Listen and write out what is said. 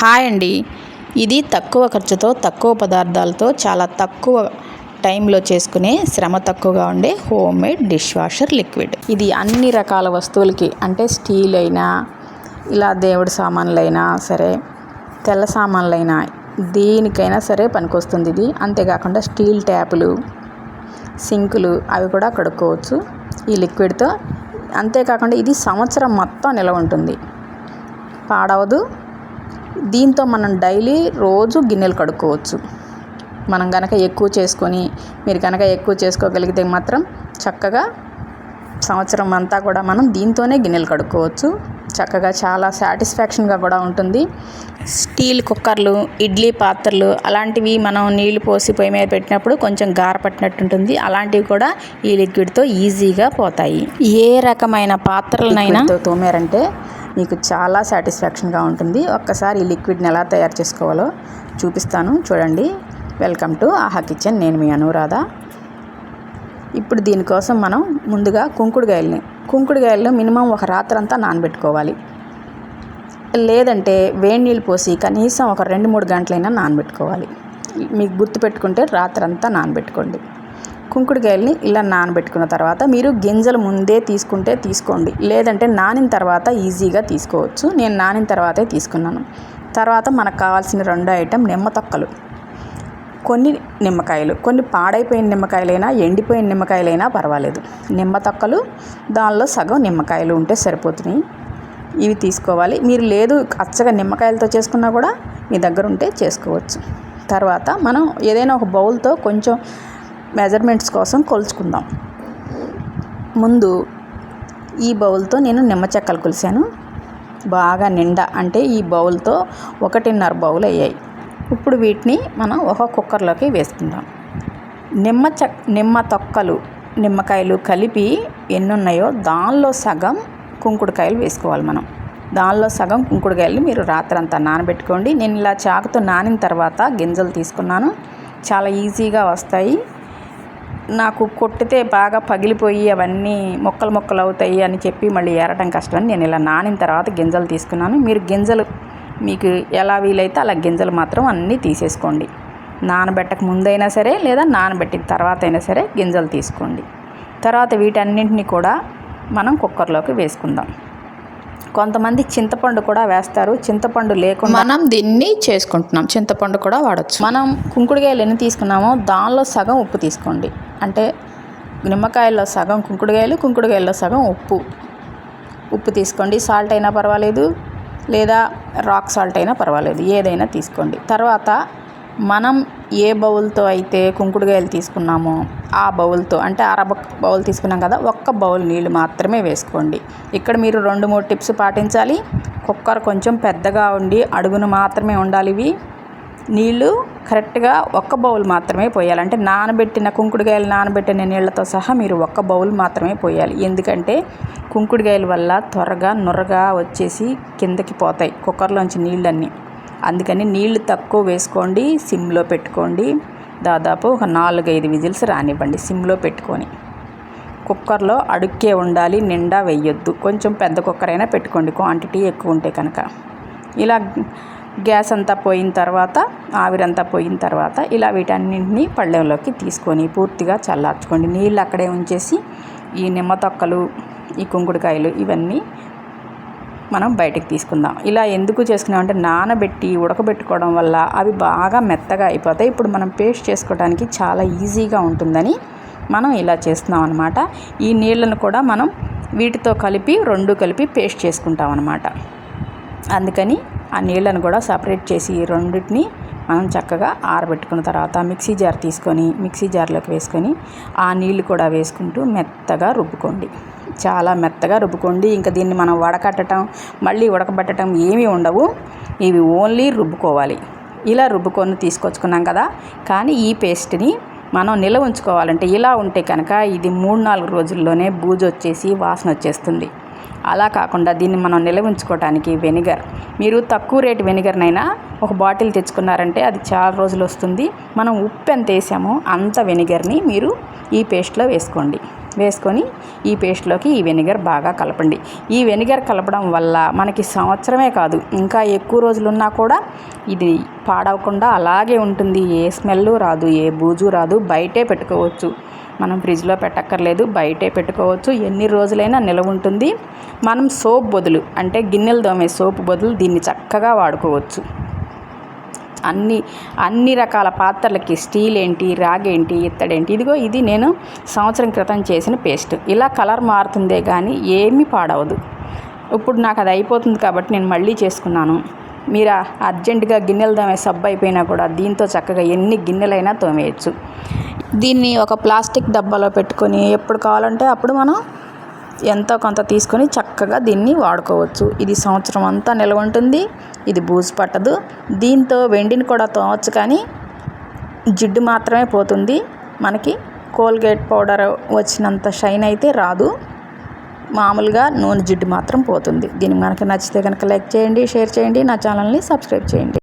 Hi అండి. ఇది తక్కువ ఖర్చుతో తక్కువ పదార్థాలతో చాలా తక్కువ టైంలో చేసుకునే శ్రమ తక్కువగా ఉండే home made dishwasher liquid. ఇది అన్ని రకాల వస్తువులకి అంటే స్టీల్ అయినా ఇలా దేవుడి సామాన్లైనా సరే తెల్ల సామాన్లైనా దేనికైనా సరే పనికొస్తుంది ఇది. అంతేకాకుండా స్టీల్ ట్యాపులు సింకులు అవి కూడా కడుక్కోవచ్చు ఈ లిక్విడ్తో. అంతేకాకుండా ఇది సంవత్సరం మొత్తం నిలవ ఉంటుంది. పాడవదు దీంతో మనం డైలీ రోజు గిన్నెలు కడుక్కోవచ్చు. మనం కనుక ఎక్కువ చేసుకొని మీరు కనుక ఎక్కువ చేసుకోగలిగితే మాత్రం చక్కగా సంవత్సరం అంతా కూడా మనం దీంతోనే గిన్నెలు కడుక్కోవచ్చు. చక్కగా చాలా సాటిస్ఫాక్షన్గా కూడా ఉంటుంది. స్టీల్ కుక్కర్లు ఇడ్లీ పాత్రలు అలాంటివి మనం నీళ్ళు పోసి పొయ్యి మీద పెట్టినప్పుడు కొంచెం గార పట్టినట్టు ఉంటుంది అలాంటివి కూడా ఈ లిక్విడ్తో ఈజీగా పోతాయి. ఏ రకమైన పాత్రలనైనా తోమారంటే మీకు చాలా సాటిస్ఫాక్షన్గా ఉంటుంది. ఒక్కసారి ఈ లిక్విడ్ని ఎలా తయారు చేసుకోవాలో చూపిస్తాను. చూడండి. Welcome to Aha kitchen. నేను మీ అనురాధ. ఇప్పుడు దీనికోసం మనం ముందుగా కుంకుడుగాయల్ని కుంకుడుగాయలను మినిమం ఒక రాత్రంతా నానబెట్టుకోవాలి. లేదంటే వేడి నీళ్ళు పోసి కనీసం ఒక రెండు మూడు గంటలైనా నానబెట్టుకోవాలి. మీకు గుర్తుపెట్టుకుంటే రాత్రంతా నానబెట్టుకోండి. కుంకుడుకాయల్ని ఇలా నానబెట్టుకున్న తర్వాత మీరు గింజలు ముందే తీసుకుంటే తీసుకోండి. లేదంటే నానిన తర్వాత ఈజీగా తీసుకోవచ్చు. నేను నానిన తర్వాతే తీసుకున్నాను. తర్వాత మనకు కావాల్సిన రెండో ఐటెం నిమ్మ తొక్కలు. కొన్ని నిమ్మకాయలు. కొన్ని పాడైపోయిన నిమ్మకాయలైనా ఎండిపోయిన నిమ్మకాయలైనా పర్వాలేదు. నిమ్మ తొక్కలు దానిలో సగం నిమ్మకాయలు ఉంటే సరిపోతున్నాయి. ఇవి తీసుకోవాలి. మీరు లేదు అచ్చగా నిమ్మకాయలతో చేసుకున్నా కూడా మీ దగ్గర ఉంటే చేసుకోవచ్చు. తర్వాత మనం ఏదైనా ఒక బౌల్తో కొంచెం మెజర్మెంట్స్ కోసం కొలుచుకుందాం. ముందు ఈ బౌల్తో నేను నిమ్మ చెక్కలు కొలిసాను బాగా నిండా అంటే ఈ బౌల్తో ఒకటిన్నర బౌల్ అయ్యాయి. ఇప్పుడు వీటిని మనం ఒక కుక్కర్లోకి వేసుకుందాం. నిమ్మ చె నిమ్మ తొక్కలు నిమ్మకాయలు కలిపి ఎన్ని ఉన్నాయో దానిలో సగం కుంకుడుకాయలు వేసుకోవాలి మనం. దానిలో సగం కుంకుడుకాయలు మీరు రాత్రంతా నానబెట్టుకోండి. నేను ఇలా చాకుతో నానిన తర్వాత గింజలు తీసుకున్నాను. చాలా ఈజీగా వస్తాయి. నాకు కొట్టితే బాగా పగిలిపోయి అవన్నీ మొక్కలు మొక్కలు అవుతాయి అని చెప్పి మళ్ళీ ఏరడం కష్టం. నేను ఇలా నానిన తర్వాత గింజలు తీసుకున్నాను. మీరు గింజలు మీకు ఎలా వీలైతే అలా గింజలు మాత్రం అన్నీ తీసేసుకోండి. నానబెట్టక ముందైనా సరే లేదా నానబెట్టిన తర్వాత అయినా సరే గింజలు తీసుకోండి. తర్వాత వీటన్నింటినీ కూడా మనం కుక్కర్లోకి వేసుకుందాం. కొంతమంది చింతపండు కూడా వేస్తారు. చింతపండు లేకుండా మనం దీన్ని చేసుకుంటున్నాం. చింతపండు కూడా వాడచ్చు. మనం కుంకుడుకాయలు ఎన్ని తీసుకున్నామో దానిలో సగం ఉప్పు తీసుకోండి. అంటే నిమ్మకాయల్లో సగం కుంకుడుకాయలు కుంకుడుకాయల్లో సగం ఉప్పు. ఉప్పు తీసుకోండి. సాల్ట్ అయినా పర్వాలేదు. లేదా రాక్ సాల్ట్ అయినా పర్వాలేదు. ఏదైనా తీసుకోండి. తర్వాత మనం ఏ బౌల్తో అయితే కుంకుడుకాయలు తీసుకున్నామో ఆ బౌల్తో అంటే అర బౌల్ తీసుకున్నాం కదా ఒక్క బౌల్ నీళ్ళు మాత్రమే వేసుకోండి. ఇక్కడ మీరు రెండు మూడు టిప్స్ పాటించాలి. కుక్కర్ కొంచెం పెద్దగా ఉండి అడుగును మాత్రమే ఉండాలి ఇవి. నీళ్ళు కరెక్ట్గా ఒక్క బౌల్ మాత్రమే పోయాలి. అంటే నానబెట్టిన కుంకుడుకాయలు నానబెట్టిన నీళ్ళతో సహా మీరు ఒక్క బౌల్ మాత్రమే పోయాలి. ఎందుకంటే కుంకుడుకాయల వల్ల త్వరగా నురగా వచ్చేసి కిందకి పోతాయి కుక్కర్లోంచి నీళ్ళన్నీ. అందుకని నీళ్ళు తక్కువ వేసుకోండి సిమ్లో పెట్టుకోండి. దాదాపు ఒక నాలుగైదు విజిల్స్ రానివ్వండి సిమ్లో పెట్టుకొని. కుక్కర్లో అడుక్కే ఉండాలి నిండా వేయొద్దు. కొంచెం పెద్ద కుక్కర్ అయినా పెట్టుకోండి క్వాంటిటీ ఎక్కువ ఉంటే కనుక. ఇలా గ్యాస్ అంతా పోయిన తర్వాత ఆవిరంతా పోయిన తర్వాత ఇలా వీటన్నింటినీ పళ్ళెంలోకి తీసుకొని పూర్తిగా చల్లార్చుకోండి. నీళ్ళు అక్కడే ఉంచేసి ఈ నిమ్మ తొక్కలు ఈ కుంకుడుకాయలు ఇవన్నీ మనం బయటకు తీసుకుందాం. ఇలా ఎందుకు చేసుకున్నామంటే నానబెట్టి ఉడకబెట్టుకోవడం వల్ల అవి బాగా మెత్తగా అయిపోతాయి. ఇప్పుడు మనం పేస్ట్ చేసుకోవడానికి చాలా ఈజీగా ఉంటుందని మనం ఇలా చేస్తున్నాం అనమాట ఈ నీళ్ళను కూడా మనం వీటితో కలిపి రెండు కలిపి పేస్ట్ చేసుకుంటాం అనమాట అందుకని ఆ నీళ్ళను కూడా సపరేట్ చేసి రెండింటిని మనం చక్కగా ఆరబెట్టుకున్న తర్వాత మిక్సీ జార్ తీసుకొని మిక్సీ జార్లోకి వేసుకొని ఆ నీళ్ళు కూడా వేసుకుంటూ మెత్తగా రుబ్బుకోండి. చాలా మెత్తగా రుబ్బుకోండి. ఇంకా దీన్ని మనం వడకట్టడం మళ్ళీ ఉడకబెట్టడం ఏమీ ఉండవు. ఇవి ఓన్లీ రుబ్బుకోవాలి. ఇలా రుబ్బుకొని తీసుకొచ్చుకున్నాం కదా. కానీ ఈ పేస్ట్ని మనం నిల్వ ఉంచుకోవాలంటే ఇలా ఉంటే కనుక ఇది మూడు నాలుగు రోజుల్లోనే బూజు వచ్చేసి వాసన వచ్చేస్తుంది. అలా కాకుండా దీన్ని మనం నిల్వ ఉంచుకోవడానికి వెనిగర్. మీరు తక్కువ రేటు వెనిగర్నైనా ఒక బాటిల్ తెచ్చుకున్నారంటే అది చాలా రోజులు వస్తుంది. మనం ఉప్పు ఎంత వేసామో అంత వెనిగర్ని మీరు ఈ పేస్ట్లో వేసుకోండి. వేసుకొని ఈ పేస్ట్లోకి ఈ వెనిగర్ బాగా కలపండి. ఈ వెనిగర్ కలపడం వల్ల మనకి సంవత్సరమే కాదు ఇంకా ఎక్కువ రోజులు ఉన్నా కూడా ఇది పాడవకుండా అలాగే ఉంటుంది. ఏ స్మెల్ రాదు ఏ బూజు రాదు బయటే పెట్టుకోవచ్చు. మనం ఫ్రిడ్జ్లో పెట్టక్కర్లేదు బయటే పెట్టుకోవచ్చు. ఎన్ని రోజులైనా నిలవ ఉంటుంది. మనం సోప్ బదులు అంటే గిన్నెలు దోమే సోప్ బదులు దీన్ని చక్కగా వాడుకోవచ్చు. అన్ని అన్ని రకాల పాత్రలకి స్టీల్ ఏంటి రాగేంటి ఇత్తడేంటి ఇదిగో ఇది నేను సంవత్సరం క్రితం చేసిన పేస్ట్ ఇలా కలర్ మారుతుందే కానీ ఏమీ పాడవదు. ఇప్పుడు నాకు అది అయిపోతుంది కాబట్టి నేను మళ్ళీ చేసుకున్నాను. మీరు అర్జెంటుగా గిన్నెలు తోమే సబ్బు అయిపోయినా కూడా దీంతో చక్కగా ఎన్ని గిన్నెలైనా తోమేయచ్చు. దీన్ని ఒక ప్లాస్టిక్ డబ్బాలో పెట్టుకొని ఎప్పుడు కావాలంటే అప్పుడు మనం ఎంతో కొంత తీసుకొని చక్కగా దీన్ని వాడుకోవచ్చు. ఇది సంవత్సరం అంతా నిల్వ ఉంటుంది. ఇది బూజు పట్టదు. దీంతో వెండిని కూడా తోమవచ్చు కానీ జిడ్డు మాత్రమే పోతుంది. మనకి కోల్గేట్ పౌడర్ వచ్చినంత షైన్ అయితే రాదు. మామూలుగా నూనె జిడ్డు మాత్రం పోతుంది. దీనికి మనకి నచ్చితే కనుక లైక్ చేయండి షేర్ చేయండి నా ఛానల్ని సబ్స్క్రైబ్ చేయండి.